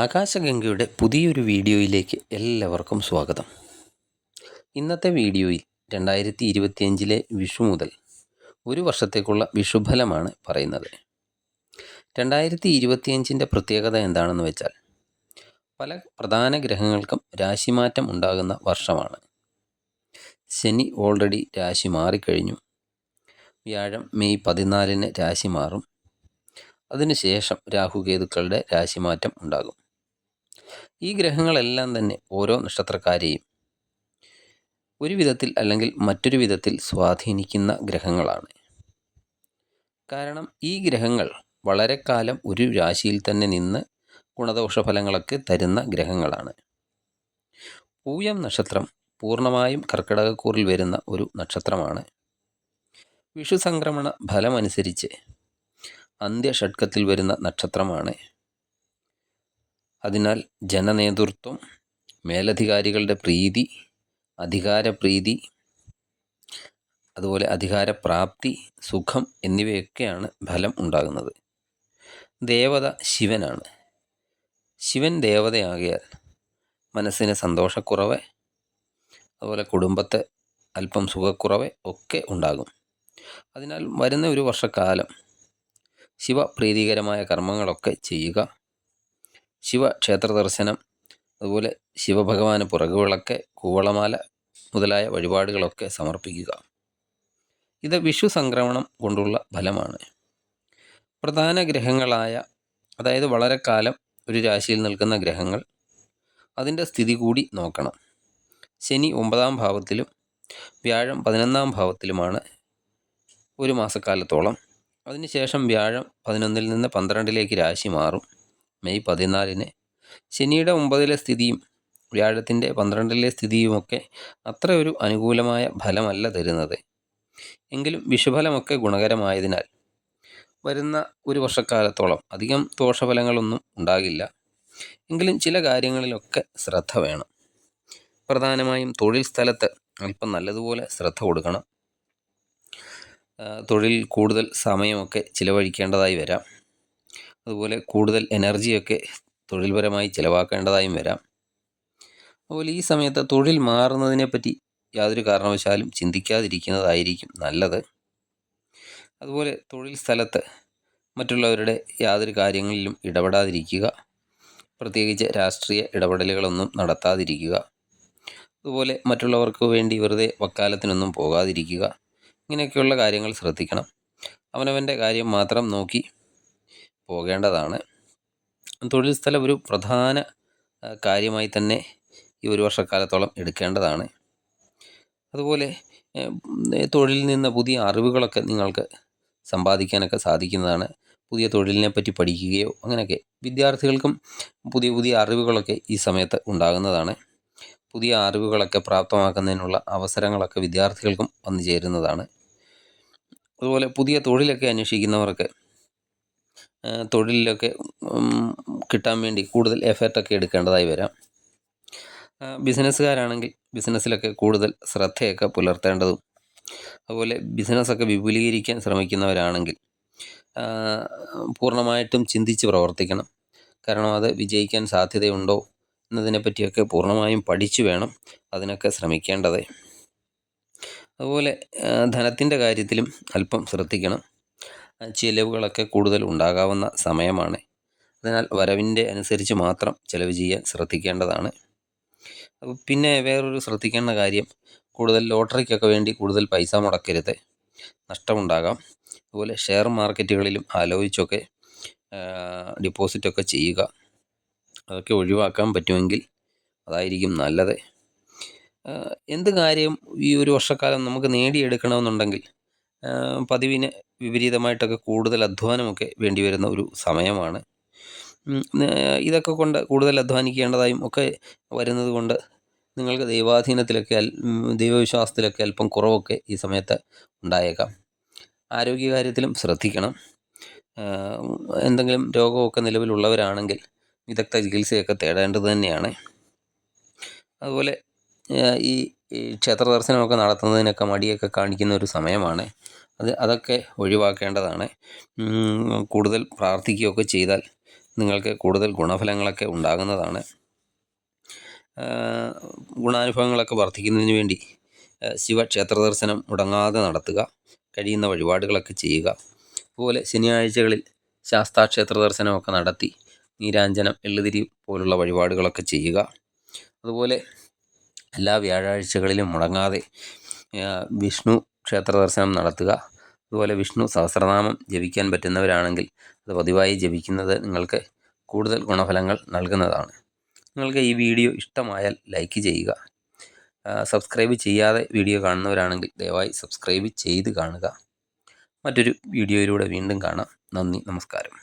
ആകാശഗംഗയുടെ പുതിയൊരു വീഡിയോയിലേക്ക് എല്ലാവർക്കും സ്വാഗതം. ഇന്നത്തെ വീഡിയോയിൽ രണ്ടായിരത്തി ഇരുപത്തിയഞ്ചിലെ വിഷു മുതൽ ഒരു വർഷത്തേക്കുള്ള വിഷുഫലമാണ് പറയുന്നത്. രണ്ടായിരത്തി ഇരുപത്തിയഞ്ചിന്റെ പ്രത്യേകത എന്താണെന്ന് വെച്ചാൽ പല പ്രധാന ഗ്രഹങ്ങൾക്കും രാശിമാറ്റം ഉണ്ടാകുന്ന വർഷമാണ്. ശനി ഓൾറെഡി രാശി മാറിക്കഴിഞ്ഞു. വ്യാഴം മെയ് പതിനാലിന് രാശി മാറും. അതിനുശേഷം രാഹുകേതുക്കളുടെ രാശിമാറ്റം ഉണ്ടാകും. ഈ ഗ്രഹങ്ങളെല്ലാം തന്നെ ഓരോ നക്ഷത്രക്കാരെയും ഒരു വിധത്തിൽ അല്ലെങ്കിൽ മറ്റൊരു വിധത്തിൽ സ്വാധീനിക്കുന്ന ഗ്രഹങ്ങളാണ്. കാരണം ഈ ഗ്രഹങ്ങൾ വളരെ കാലം ഒരു രാശിയിൽ തന്നെ നിന്ന് ഗുണദോഷ ഫലങ്ങളൊക്കെ തരുന്ന ഗ്രഹങ്ങളാണ്. പൂയം നക്ഷത്രം പൂർണമായും കർക്കിടകക്കൂറിൽ വരുന്ന ഒരു നക്ഷത്രമാണ്. വിഷു സംക്രമണ ഫലമനുസരിച്ച് അന്ത്യഷഡ്കത്തിൽ വരുന്ന നക്ഷത്രമാണ്. അതിനാൽ ജനനേതൃത്വം മേലധികാരികളുടെ പ്രീതി അധികാരപ്രീതി അതുപോലെ അധികാരപ്രാപ്തി സുഖം എന്നിവയൊക്കെയാണ് ഫലം ഉണ്ടാകുന്നത്. ദേവത ശിവനാണ്. ശിവൻ ദേവതയാകിയാൽ മനസ്സിന് സന്തോഷക്കുറവ് അതുപോലെ കുടുംബത്തെ അല്പം സുഖക്കുറവ് ഒക്കെ ഉണ്ടാകും. അതിനാൽ വരുന്ന ഒരു വർഷക്കാലം ശിവപ്രീതികരമായ കർമ്മങ്ങളൊക്കെ ചെയ്യുക. ശിവക്ഷേത്ര ദർശനം അതുപോലെ ശിവഭഗവാന് പുറകുവിളക്ക് കൂവളമാല മുതലായ വഴിപാടുകളൊക്കെ സമർപ്പിക്കുക. ഇത് വിഷു സംക്രമണം കൊണ്ടുള്ള ഫലമാണ്. പ്രധാന ഗ്രഹങ്ങളായ അതായത് വളരെ കാലം ഒരു രാശിയിൽ നിൽക്കുന്ന ഗ്രഹങ്ങൾ അതിന്റെ സ്ഥിതി കൂടി നോക്കണം. ശനി ഒമ്പതാം ഭാവത്തിലും വ്യാഴം പതിനൊന്നാം ഭാവത്തിലുമാണ് ഒരു മാസക്കാലത്തോളം അതിനുശേഷം വ്യാഴം പതിനൊന്നിൽ നിന്ന് പന്ത്രണ്ടിലേക്ക് രാശി മാറും. മെയ് പതിനാലിന് ശനിയുടെ ഒമ്പതിലെ സ്ഥിതിയും വ്യാഴത്തിന്റെ പന്ത്രണ്ടിലെ സ്ഥിതിയുമൊക്കെ അത്ര ഒരു അനുകൂലമായ ഫലമല്ല തരുന്നത്. എങ്കിലും വിഷുഫലമൊക്കെ ഗുണകരമായതിനാൽ വരുന്ന ഒരു വർഷക്കാലത്തോളം അധികം ദോഷഫലങ്ങളൊന്നും ഉണ്ടാകില്ല. എങ്കിലും ചില കാര്യങ്ങളിലൊക്കെ ശ്രദ്ധ വേണം. പ്രധാനമായും തൊഴിൽ സ്ഥലത്ത് അല്പം നല്ലതുപോലെ ശ്രദ്ധ കൊടുക്കണം. തൊഴിൽ കൂടുതൽ സമയമൊക്കെ ചിലവഴിക്കേണ്ടതായി വരാം. അതുപോലെ കൂടുതൽ എനർജിയൊക്കെ തൊഴിൽപരമായി ചിലവാക്കേണ്ടതായും വരാം. അതുപോലെ ഈ സമയത്ത് തൊഴിൽ മാറുന്നതിനെപ്പറ്റി യാതൊരു കാരണവശാലും ചിന്തിക്കാതിരിക്കുന്നതായിരിക്കും നല്ലത്. അതുപോലെ തൊഴിൽ സ്ഥലത്ത് മറ്റുള്ളവരുടെ യാതൊരു കാര്യങ്ങളിലും ഇടപെടാതിരിക്കുക. പ്രത്യേകിച്ച് രാഷ്ട്രീയ ഇടപെടലുകളൊന്നും നടത്താതിരിക്കുക. അതുപോലെ മറ്റുള്ളവർക്ക് വേണ്ടി വെറുതെ വക്കാലത്തിനൊന്നും പോകാതിരിക്കുക. ഇങ്ങനെയൊക്കെയുള്ള കാര്യങ്ങൾ ശ്രദ്ധിക്കണം. അവനവന്റെ കാര്യം മാത്രം നോക്കി പോകേണ്ടതാണ്. തൊഴിൽ സ്ഥലം ഒരു പ്രധാന കാര്യമായി തന്നെ ഈ ഒരു വർഷക്കാലത്തോളം എടുക്കേണ്ടതാണ്. അതുപോലെ തൊഴിലിൽ നിന്ന് പുതിയ അറിവുകളൊക്കെ നിങ്ങൾക്ക് സമ്പാദിക്കാനൊക്കെ സാധിക്കുന്നതാണ്. പുതിയ തൊഴിലിനെ പറ്റി പഠിക്കുകയോ അങ്ങനെയൊക്കെ വിദ്യാർത്ഥികൾക്കും പുതിയ പുതിയ അറിവുകളൊക്കെ ഈ സമയത്ത് ഉണ്ടാകുന്നതാണ്. പുതിയ അറിവുകളൊക്കെ പ്രാപ്തമാക്കുന്നതിനുള്ള അവസരങ്ങളൊക്കെ വിദ്യാർത്ഥികൾക്കും വന്നു ചേരുന്നതാണ്. അതുപോലെ പുതിയ തൊഴിലൊക്കെ അന്വേഷിക്കുന്നവർക്ക് തൊഴിലിലൊക്കെ കിട്ടാൻ വേണ്ടി കൂടുതൽ എഫേർട്ടൊക്കെ എടുക്കേണ്ടതായി വരാം. ബിസിനസ്സുകാരാണെങ്കിൽ ബിസിനസ്സിലൊക്കെ കൂടുതൽ ശ്രദ്ധയൊക്കെ പുലർത്തേണ്ടതും അതുപോലെ ബിസിനസ്സൊക്കെ വിപുലീകരിക്കാൻ ശ്രമിക്കുന്നവരാണെങ്കിൽ പൂർണമായിട്ടും ചിന്തിച്ച് പ്രവർത്തിക്കണം. കാരണം അത് വിജയിക്കാൻ സാധ്യതയുണ്ടോ? എന്നതിനെപ്പറ്റിയൊക്കെ പൂർണമായും പഠിച്ചു വേണം അതിനൊക്കെ ശ്രമിക്കേണ്ടത്. അതുപോലെ ധനത്തിന്റെ കാര്യത്തിലും അല്പം ശ്രദ്ധിക്കണം. ചിലവുകളൊക്കെ കൂടുതൽ ഉണ്ടാകാവുന്ന സമയമാണ്. അതിനാൽ വരവിന്റെ അനുസരിച്ച് മാത്രം ചിലവ് ചെയ്യാൻ ശ്രദ്ധിക്കേണ്ടതാണ്. പിന്നെ വേറൊരു ശ്രദ്ധിക്കേണ്ട കാര്യം കൂടുതൽ ലോട്ടറിക്കൊക്കെ വേണ്ടി കൂടുതൽ പൈസ മുടക്കരുത്. നഷ്ടമുണ്ടാകാം. അതുപോലെ ഷെയർ മാർക്കറ്റുകളിലും ആലോചിച്ചൊക്കെ ഡിപ്പോസിറ്റൊക്കെ ചെയ്യുക. അതൊക്കെ ഒഴിവാക്കാൻ പറ്റുമെങ്കിൽ അതായിരിക്കും നല്ലത്. എന്ത് കാര്യം ഈ ഒരു വർഷക്കാലം നമുക്ക് നേടിയെടുക്കണമെന്നുണ്ടെങ്കിൽ പതിവിന് വിപരീതമായിട്ടൊക്കെ കൂടുതൽ അധ്വാനമൊക്കെ വേണ്ടി വരുന്ന ഒരു സമയമാണ്. ഇതൊക്കെ കൊണ്ട് കൂടുതൽ അധ്വാനിക്കേണ്ടതായും ഒക്കെ വരുന്നത് കൊണ്ട് നിങ്ങൾക്ക് ദൈവാധീനത്തിലൊക്കെ ദൈവവിശ്വാസത്തിലൊക്കെ അല്പം കുറവൊക്കെ ഈ സമയത്ത് ഉണ്ടായേക്കാം. ആരോഗ്യകാര്യത്തിലും ശ്രദ്ധിക്കണം. എന്തെങ്കിലും രോഗമൊക്കെ നിലവിലുള്ളവരാണെങ്കിൽ വിദഗ്ധ ചികിത്സയൊക്കെ തേടേണ്ടത് തന്നെയാണ്. അതുപോലെ ഈ ക്ഷേത്ര ദർശനമൊക്കെ നടത്തുന്നതിനൊക്കെ മടിയൊക്കെ കാണിക്കുന്ന ഒരു സമയമാണ്. അത് അതൊക്കെ ഒഴിവാക്കേണ്ടതാണ്. കൂടുതൽ പ്രാർത്ഥിക്കുകയൊക്കെ ചെയ്താൽ നിങ്ങൾക്ക് കൂടുതൽ ഗുണഫലങ്ങളൊക്കെ ഉണ്ടാകുന്നതാണ്. ഗുണാനുഭവങ്ങളൊക്കെ വർദ്ധിക്കുന്നതിന് വേണ്ടി ശിവക്ഷേത്ര ദർശനം മുടങ്ങാതെ നടത്തുക കഴിയുന്ന വഴിപാടുകളൊക്കെ ചെയ്യുക. അതുപോലെ ശനിയാഴ്ചകളിൽ ശാസ്താക്ഷേത്ര ദർശനമൊക്കെ നടത്തി നീരാഞ്ജനം എള്ളുതിരി പോലുള്ള വഴിപാടുകളൊക്കെ ചെയ്യുക. അതുപോലെ എല്ലാ വ്യാഴാഴ്ചകളിലും മുടങ്ങാതെ വിഷ്ണു ക്ഷേത്ര ദർശനം നടത്തുക. അതുപോലെ വിഷ്ണു സഹസ്രനാമം ജപിക്കാൻ പറ്റുന്നവരാണെങ്കിൽ അത് പതിവായി ജപിക്കുന്നത് നിങ്ങൾക്ക് കൂടുതൽ ഗുണഫലങ്ങൾ നൽകുന്നതാണ്. നിങ്ങൾക്ക് ഈ വീഡിയോ ഇഷ്ടമായാൽ ലൈക്ക് ചെയ്യുക. സബ്സ്ക്രൈബ് ചെയ്യാതെ വീഡിയോ കാണുന്നവരാണെങ്കിൽ ദയവായി സബ്സ്ക്രൈബ് ചെയ്ത് കാണുക. മറ്റൊരു വീഡിയോയിലൂടെ വീണ്ടും കാണാം. നന്ദി നമസ്കാരം.